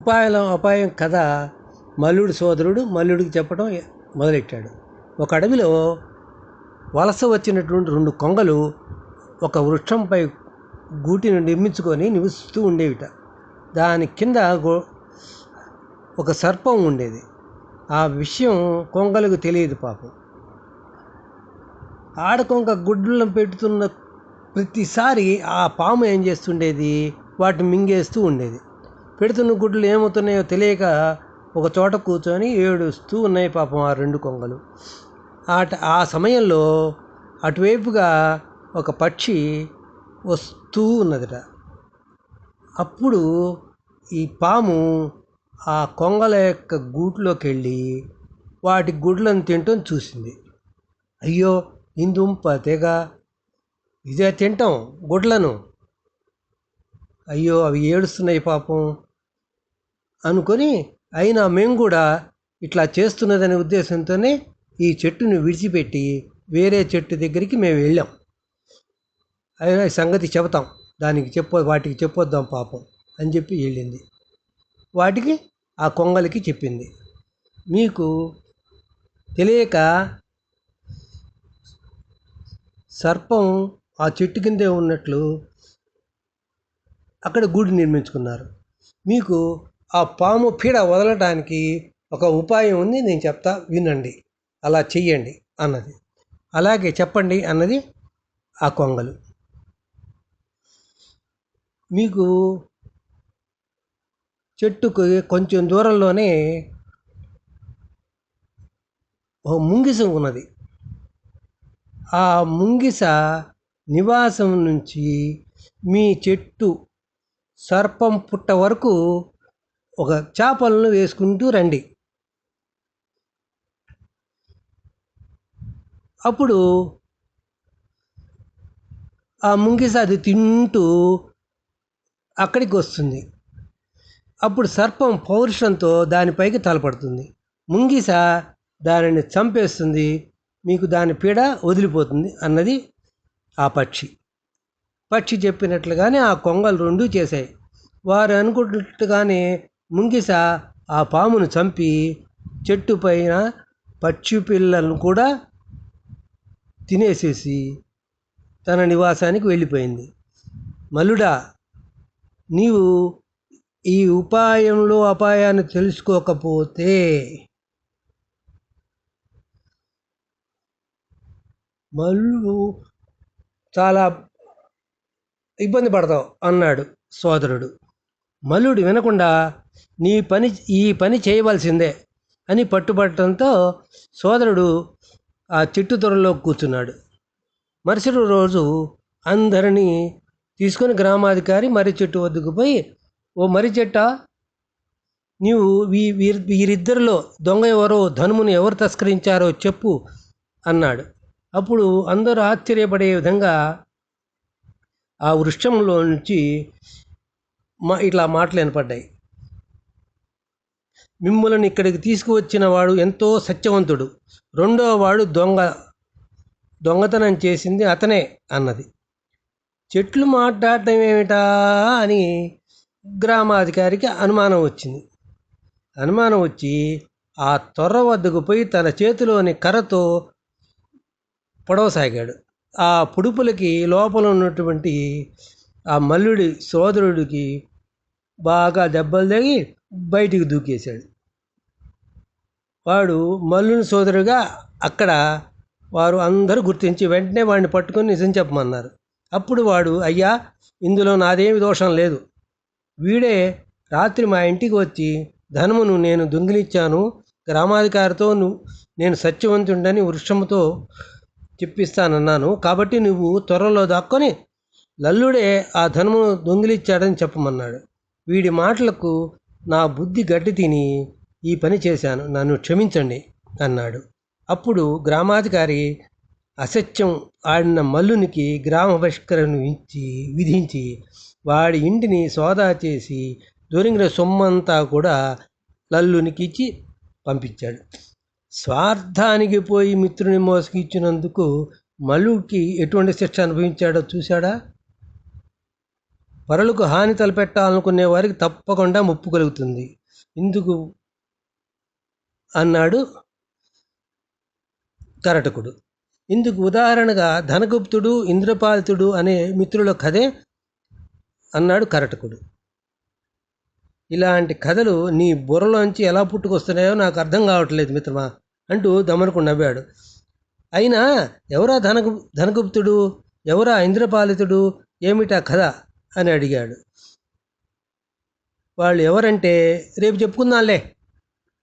ఉపాయం అపాయం కథ మల్లుడు సోదరుడు మల్లుడికి చెప్పడం మొదలెట్టాడు. ఒక అడవిలో వలస వచ్చినటువంటి రెండు కొంగలు ఒక వృక్షంపై గూటిని నిర్మించుకొని నివసిస్తూ ఉండేవిట. దాని కింద ఒక సర్పం ఉండేది. ఆ విషయం కొంగలకు తెలియదు పాపం. ఆడకొంక గుడ్లను పెడుతున్న ప్రతిసారి ఆ పాము ఏం చేస్తుండేది? వాటిని మింగేస్తూ ఉండేది. పెడుతున్న గుడ్లు ఏమవుతున్నాయో తెలియక ఒక చోట కూర్చొని ఏడుస్తూ ఉన్నాయి పాపం ఆ రెండు కొంగలు. ఆట ఆ సమయంలో అటువైపుగా ఒక పక్షి వస్తూ ఉన్నదిట. అప్పుడు ఈ పాము ఆ కొంగల యొక్క గూట్లోకి వెళ్ళి వాటి గుడ్లను తింటం చూసింది. అయ్యో ఇందుంప తెగ. ఇదే తింటాం గుడ్లను. అయ్యో అవి ఏడుస్తున్నాయి పాపం. అనుకొని అయినా మేము కూడా ఇట్లా చేస్తున్నదనే ఉద్దేశంతోనే ఈ చెట్టుని విడిచిపెట్టి వేరే చెట్టు దగ్గరికి మేము వెళ్ళాం. అయినా ఈ సంగతి చెబుతాం. దానికి చెప్ప వాటికి చెప్పొద్దాం పాపం అని చెప్పి వెళ్ళింది. వాటికి ఆ కొంగలకి చెప్పింది. మీకు తెలియక సర్పం ఆ చెట్టు కిందే ఉన్నట్లు అక్కడ గూడు నిర్మించుకున్నారు. మీకు ఆ పాము పీడ వదలడానికి ఒక ఉపాయం ఉంది నేను చెప్తా వినండి. అలా చెయ్యండి అన్నది. అలాగే చెప్పండి అన్నది ఆ కొంగలు. మీకు చెట్టుకు కొంచెం దూరంలోనే ఓ ముంగిస ఉన్నది. ఆ ముంగిస నివాసం నుంచి మీ చెట్టు సర్పం పుట్ట వరకు ఒక చేపలను వేసుకుంటూ రండి. అప్పుడు ఆ ముంగిస అది తింటూ అక్కడికి వస్తుంది. అప్పుడు సర్పం పౌరుషంతో దానిపైకి తలపడుతుంది. ముంగిస దానిని చంపేస్తుంది. మీకు దాని పీడ వదిలిపోతుంది అన్నది ఆ పక్షి. పక్షి చెప్పినట్లుగానే ఆ కొంగలు రెండూ చేశాయి. వారు అనుకున్నట్టుగానే ముంగిస ఆ పామును చంపి చెట్టు పైన పక్షి పిల్లలను కూడా తినేసేసి తన నివాసానికి వెళ్ళిపోయింది. మలుడా నీవు ఈ ఉపాయంలో అపాయాన్ని తెలుసుకోకపోతే మల్లు చాలా ఇబ్బంది పడతావు అన్నాడు సోదరుడు. మల్లుడు వినకుండా నీ పని ఈ పని చేయవలసిందే అని పట్టుబట్టడంతో సోదరుడు ఆ చెట్టు త్వరలో కూర్చున్నాడు. మరుసటి రోజు అందరినీ తీసుకొని గ్రామాధికారి మర్రి చెట్టు వద్దకు పోయి ఓ మర్రి చెట్ట నీవు వీ వీరి వీరిద్దరిలో దొంగ ఎవరో ధనుమును ఎవరు తస్కరించారో చెప్పు అన్నాడు. అప్పుడు అందరూ ఆశ్చర్యపడే విధంగా ఆ వృక్షంలో నుంచి మా ఇట్లా మాటలు వినపడ్డాయి. మిమ్మల్ని ఇక్కడికి తీసుకువచ్చిన వాడు ఎంతో సత్యవంతుడు. రెండవ వాడు దొంగ దొంగతనం చేసింది అతనే అన్నది. చెట్లు మాట్లాడటం ఏమిటా అని గ్రామాధికారికి అనుమానం వచ్చింది. అనుమానం వచ్చి ఆ తొర్ర వద్దకు పోయి తన చేతిలోని కర్రతో పొడవసాగాడు ఆ పుడుపులకి లోపల ఉన్నటువంటి ఆ మల్లుడి సోదరుడికి బాగా దెబ్బలు తగి బయటికి దూకేశాడు. వాడు మల్లుని సోదరుగా అక్కడ వారు అందరూ గుర్తించి వెంటనే వాడిని పట్టుకొని నిజం చెప్పమన్నారు. అప్పుడు వాడు అయ్యా ఇందులో నాదేమి దోషం లేదు. వీడే రాత్రి మా ఇంటికి వచ్చి ధనమును నేను దొంగిలిచ్చాను. గ్రామాధికారితో నేను సత్యవంతుడని వృక్షముతో చెప్పిస్తానన్నాను. కాబట్టి నువ్వు త్వరలో దాక్కొని లల్లుడే ఆ ధనమును దొంగిలిచ్చాడని చెప్పమన్నాడు. వీడి మాటలకు నా బుద్ధి గడ్డి తిని ఈ పని చేశాను. నన్ను క్షమించండి అన్నాడు. అప్పుడు గ్రామాధికారి అసత్యం ఆడిన మల్లునికి గ్రామ బహిష్కరణ ఇచ్చి విధించి వాడి ఇంటిని సోదా చేసి దొరికిన సొమ్మంతా కూడా లల్లునికి ఇచ్చి పంపించాడు. స్వార్థానికి పోయి మిత్రుని మోసగిచ్చినందుకు మల్లుకి ఎటువంటి శిక్ష అనుభవించాడో చూశాడా? పరులకు హాని తలపెట్టాలనుకునే వారికి తప్పకుండా ముప్పు కలుగుతుంది. ఇందుకు అన్నాడు కరటకుడు. ఇందుకు ఉదాహరణగా ధనగుప్తుడు ఇంద్రపాలితుడు అనే మిత్రుల కథే అన్నాడు కరటకుడు. ఇలాంటి కథలు నీ బుర్రలోంచి ఎలా పుట్టుకొస్తున్నాయో నాకు అర్థం కావట్లేదు మిత్రమా అంటూ దమనకుడు నవ్వాడు. అయినా ఎవరా ధనగు ధనగుప్తుడు? ఎవరా ఇంద్రపాలితుడు? ఏమిటా కథ? అని అడిగాడు. వాళ్ళు ఎవరంటే రేపు చెప్పుకుందాంలే